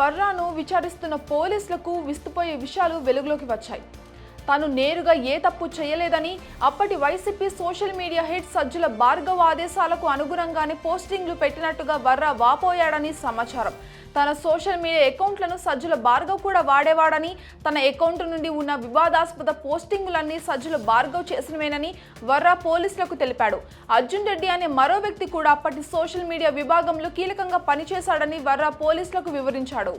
వర్రాను విచారిస్తున్న పోలీసులకు విస్తుపోయే విషయాలు వెలుగులోకి వచ్చాయి. తాను నేరుగా ఏ తప్పు చేయలేదని అప్పటి YCP social media head Sajjala Bhargava ఆదేశాలకు అనుగుణంగానే పోస్టింగ్లు పెట్టినట్టుగా వర్రా వాపోయాడని సమాచారం. తన సోషల్ మీడియా అకౌంట్లను సజ్జల భార్గవ్ కూడా వాడేవాడని తన అకౌంట్ నుండి ఉన్న వివాదాస్పద పోస్టింగులన్నీ సజ్జల భార్గవ్ చేసినవేనని వర్రా పోలీసులకు తెలిపాడు. అర్జున్ రెడ్డి అనే మరో వ్యక్తి కూడా అప్పటి సోషల్ మీడియా విభాగంలో కీలకంగా పనిచేశాడని వర్రా పోలీసులకు వివరించాడు.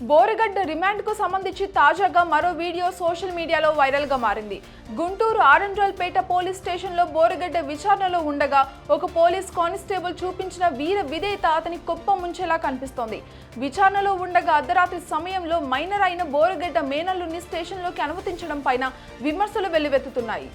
బోరగడ్డ రిమాండ్కు సంబంధించి తాజాగా మరో వీడియో సోషల్ మీడియాలో వైరల్గా మారింది. గుంటూరు ఆరండ్రల్పేట పోలీస్ స్టేషన్లో బోరగడ్డ విచారణలో ఉండగా ఒక పోలీస్ కానిస్టేబుల్ చూపించిన వీర విధేయత అతని కుప్ప ముంచేలా కనిపిస్తోంది. విచారణలో ఉండగా అర్ధరాత్రి సమయంలో మైనర్ అయిన బోరగడ్డ మేనల్లుని స్టేషన్లోకి అనుమతించడం పైన విమర్శలు వెల్లువెత్తుతున్నాయి.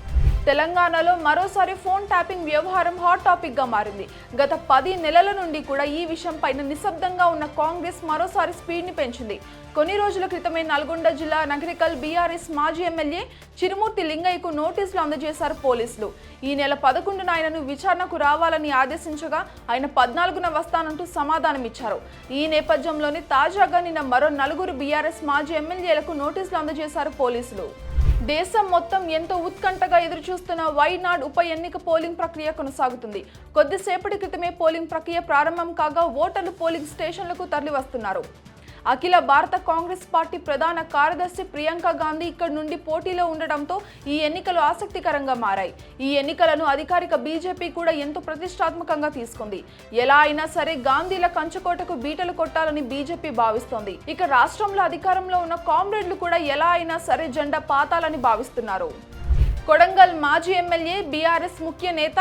తెలంగాణలో మరోసారి ఫోన్ ట్యాపింగ్ వ్యవహారం హాట్ టాపిక్గా మారింది. గత పది నెలల నుండి కూడా ఈ విషయంపైన నిశ్శబ్దంగా ఉన్న కాంగ్రెస్ మరోసారి స్పీడ్ని పెంచింది. కొన్ని రోజుల క్రితమే నల్గొండ జిల్లా నగరికల్ బీఆర్ఎస్ మాజీ ఎమ్మెల్యే చిరుమూర్తి లింగయ్యకు నోటీసులు అందజేశారు పోలీసులు. ఈ నెల పదకొండున ఆయనను విచారణకు రావాలని ఆదేశించగా ఆయన పద్నాలుగున వస్తానంటూ సమాధానమిచ్చారు. ఈ నేపథ్యంలోనే తాజాగా నిన్న మరో నలుగురు బీఆర్ఎస్ మాజీ ఎమ్మెల్యేలకు నోటీసులు అందజేశారు పోలీసులు. దేశం మొత్తం ఎంతో ఉత్కంఠగా ఎదురుచూస్తున్న వైనాడ్ ఉప ఎన్నిక పోలింగ్ ప్రక్రియ కొనసాగుతుంది. కొద్దిసేపటి క్రితమే పోలింగ్ ప్రక్రియ ప్రారంభం కాగా ఓటర్లు పోలింగ్ స్టేషన్లకు తరలివస్తున్నారు. అఖిల భారత కాంగ్రెస్ పార్టీ ప్రధాన కార్యదర్శి ప్రియాంక గాంధీ ఇక్కడ నుండి పోటీలో ఉండడంతో ఈ ఎన్నికలు ఆసక్తికరంగా మారాయి. ఈ ఎన్నికలను అధికారిక బీజేపీ కూడా ఎంతో ప్రతిష్టాత్మకంగా తీసుకుంది. ఎలా అయినా సరే గాంధీల కంచుకోటకు బీటలు కొట్టాలని బీజేపీ భావిస్తోంది. ఇక రాష్ట్రంలో అధికారంలో ఉన్న కామ్రేడ్లు కూడా ఎలా అయినా సరే జెండా పాతాలని భావిస్తున్నారు. కొడంగల్ మాజీ ఎమ్మెల్యే బీఆర్ఎస్ ముఖ్య నేత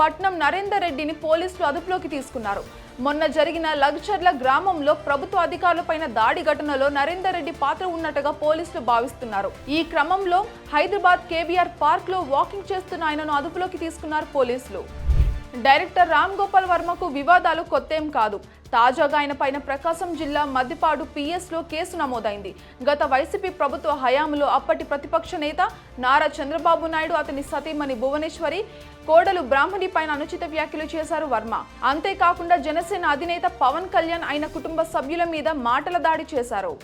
పట్నం నరేందర్ రెడ్డిని పోలీసులు అదుపులోకి తీసుకున్నారు. మొన్న జరిగిన లగ్చర్ల గ్రామంలో ప్రభుత్వ అధికారులపైన దాడి ఘటనలో నరేందర్ రెడ్డి పాత్ర ఉన్నట్టుగా పోలీసులు భావిస్తున్నారు. ఈ క్రమంలో హైదరాబాద్ కేబీఆర్ పార్క్లో వాకింగ్ చేస్తున్న ఆయనను అదుపులోకి తీసుకున్నారు పోలీసులు. డైరెక్టర్ రామ్ గోపాల్ వర్మకు వివాదాలు కొత్తేం కాదు. తాజాగా ఆయన పైన ప్రకాశం జిల్లా మద్దిపాడు పిఎస్లో కేసు నమోదైంది. గత వైసీపీ ప్రభుత్వ హయాంలో అప్పటి ప్రతిపక్ష నేత నారా చంద్రబాబు నాయుడు అతని సతీమణి భువనేశ్వరి కోడలు బ్రాహ్మణి పైన అనుచిత వ్యాఖ్యలు చేశారు వర్మ. అంతేకాకుండా జనసేన అధినేత పవన్ కళ్యాణ్ ఆయన కుటుంబ సభ్యుల మీద మాటల దాడి చేశారు.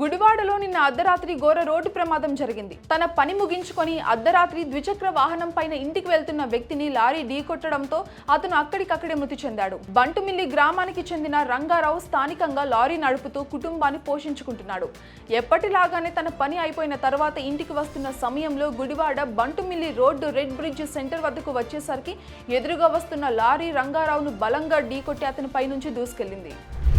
గుడివాడలో నిన్న అర్ధరాత్రి ఘోర రోడ్డు ప్రమాదం జరిగింది. తన పని ముగించుకొని అర్ధరాత్రి ద్విచక్ర వాహనం పైన ఇంటికి వెళ్తున్న వ్యక్తిని లారీ ఢీకొట్టడంతో అతను అక్కడికక్కడే మృతి చెందాడు. బంటుమిల్లి గ్రామానికి చెందిన రంగారావు స్థానికంగా లారీ నడుపుతూ కుటుంబాన్ని పోషించుకుంటున్నాడు. ఎప్పటిలాగానే తన పని అయిపోయిన తర్వాత ఇంటికి వస్తున్న సమయంలో Gudivada Bantumilli road red bridge centre వద్దకు వచ్చేసరికి ఎదురుగా వస్తున్న లారీ రంగారావును బలంగా ఢీకొట్టి అతని పైనుంచి దూసుకెళ్ళింది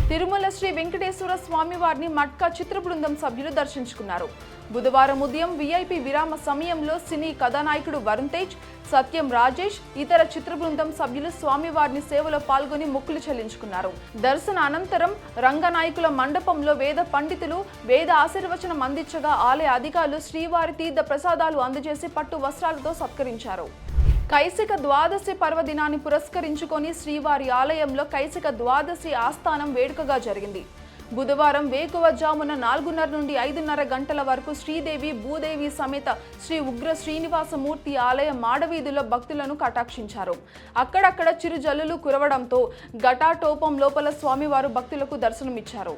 తిరుమల శ్రీ వెంకటేశ్వర స్వామి వారిని మట్కా చిత్ర బృందం సభ్యులు దర్శించుకున్నారు. బుధవారం ఉదయం విఐపి విరామ సమయంలో సినీ కథానాయకుడు వరుణ్ తేజ్ సత్యం రాజేష్ ఇతర చిత్ర బృందం సభ్యులు స్వామివారిని సేవలో పాల్గొని మొక్కులు చెల్లించుకున్నారు. దర్శన అనంతరం రంగనాయకుల మండపంలో వేద పండితులు వేద ఆశీర్వచనం అందించగా ఆలయ అధికారులు శ్రీవారి తీర్థ ప్రసాదాలు అందజేసి పట్టు వస్త్రాలతో సత్కరించారు. కైసిక ద్వాదశి పర్వదినాన్ని పురస్కరించుకొని శ్రీవారి ఆలయంలో కైసిక ద్వాదశి ఆస్థానం వేడుకగా జరిగింది. బుధవారం వేకువజామున నాలుగున్నర నుండి ఐదున్నర గంటల వరకు శ్రీదేవి భూదేవి సమేత శ్రీ ఉగ్ర శ్రీనివాసమూర్తి ఆలయ మాడవీధుల భక్తులను కటాక్షించారు. అక్కడక్కడ చిరుజల్లులు కురవడంతో ఘటాటోపం లోపల స్వామివారు భక్తులకు దర్శనమిచ్చారు.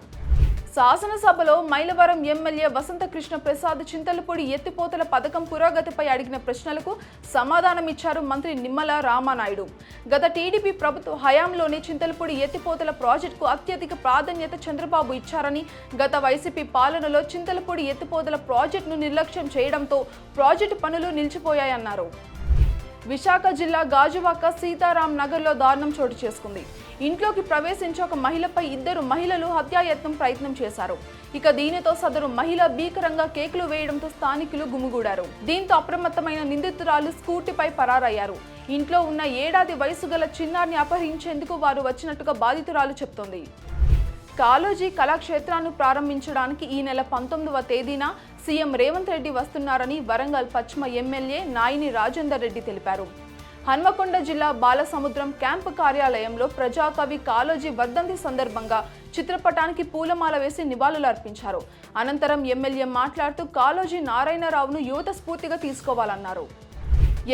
శాసనసభలో మైలవరం ఎమ్మెల్యే వసంత కృష్ణ ప్రసాద్ చింతలపూడి ఎత్తిపోతల పథకం పురోగతిపై అడిగిన ప్రశ్నలకు సమాధానమిచ్చారు మంత్రి నిమ్మల రామానాయుడు. గత టీడీపీ ప్రభుత్వ హయాంలోనే చింతలపూడి ఎత్తిపోతల ప్రాజెక్టుకు అత్యధిక ప్రాధాన్యత చంద్రబాబు ఇచ్చారని గత వైసీపీ పాలనలో చింతలపూడి ఎత్తిపోతల ప్రాజెక్టును నిర్లక్ష్యం చేయడంతో ప్రాజెక్టు పనులు నిలిచిపోయాయన్నారు. విశాఖ జిల్లా గాజువాక సీతారాం నగర్లో దారుణం చోటు చేసుకుంది. ఇంట్లోకి ప్రవేశించి ఒక మహిళపై ఇద్దరు మహిళలు హత్యాయత్నం ప్రయత్నం చేశారు. ఇక దీనితో సదరు మహిళ భీకరంగా కేకులు వేయడంతో స్థానికులు గుమిగూడారు. దీంతో అప్రమత్తమైన నిందితురాలు స్కూటీపై పరారయ్యారు. ఇంట్లో ఉన్న ఏడాది వయసు గల చిన్నారిని అపహరించేందుకు వారు వచ్చినట్టుగా బాధితురాలు చెప్తోంది. కాలోజీ కళాక్షేత్రాన్ని ప్రారంభించడానికి ఈ నెల పంతొమ్మిదవ తేదీన సీఎం రేవంత్ రెడ్డి వస్తున్నారని వరంగల్ పశ్చిమ ఎమ్మెల్యే నాయిని రాజేందర్ రెడ్డి తెలిపారు. హన్మకొండ జిల్లా బాలసముద్రం క్యాంపు కార్యాలయంలో ప్రజాకవి కాలోజీ వర్ధంతి సందర్భంగా చిత్రపటానికి పూలమాల వేసి నివాళులు అర్పించారు అనంతరం ఎమ్మెల్యే మాట్లాడుతూ కాలోజీ నారాయణరావును యువత స్ఫూర్తిగా తీసుకోవాలన్నారు.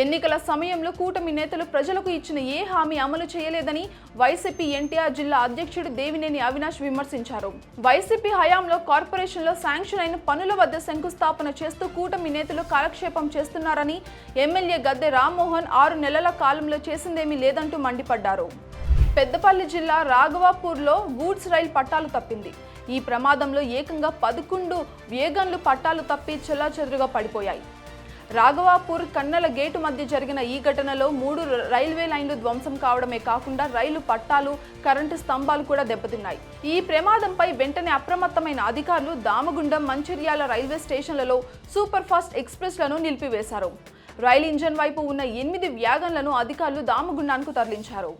ఎన్నికల సమయంలో కూటమి నేతలు ప్రజలకు ఇచ్చిన ఏ హామీ అమలు చేయలేదని వైసీపీ ఎన్టీఆర్ జిల్లా అధ్యక్షుడు దేవినేని అవినాష్ విమర్శించారు. వైసీపీ హయాంలో కార్పొరేషన్లో శాంక్షన్ అయిన పనుల వద్ద శంకుస్థాపన చేస్తూ కూటమి నేతలు కాలక్షేపం చేస్తున్నారని ఎమ్మెల్యే గద్దె రామ్మోహన్ ఆరు నెలల కాలంలో చేసిందేమీ లేదంటూ మండిపడ్డారు. పెద్దపల్లి జిల్లా రాఘవాపూర్లో గూడ్స్ రైలు పట్టాలు తప్పింది. ఈ ప్రమాదంలో ఏకంగా పదకొండు వేగన్లు పట్టాలు తప్పి చెల్లాచెదురుగా పడిపోయాయి. రాఘవాపూర్ కన్నెల గేటు మధ్య జరిగిన ఈ ఘటనలో మూడు రైల్వే లైన్లు ధ్వంసం కావడమే కాకుండా రైలు పట్టాలు కరెంటు స్తంభాలు కూడా దెబ్బతిన్నాయి. ఈ ప్రమాదంపై వెంటనే అప్రమత్తమైన అధికారులు దామగుండం మంచిర్యాల రైల్వే స్టేషన్లలో సూపర్ ఫాస్ట్ ఎక్స్ప్రెస్లను నిలిపివేశారు. రైలు ఇంజన్ వైపు ఉన్న ఎనిమిది వ్యాగన్లను అధికారులు దామగుండానికి తరలించారు.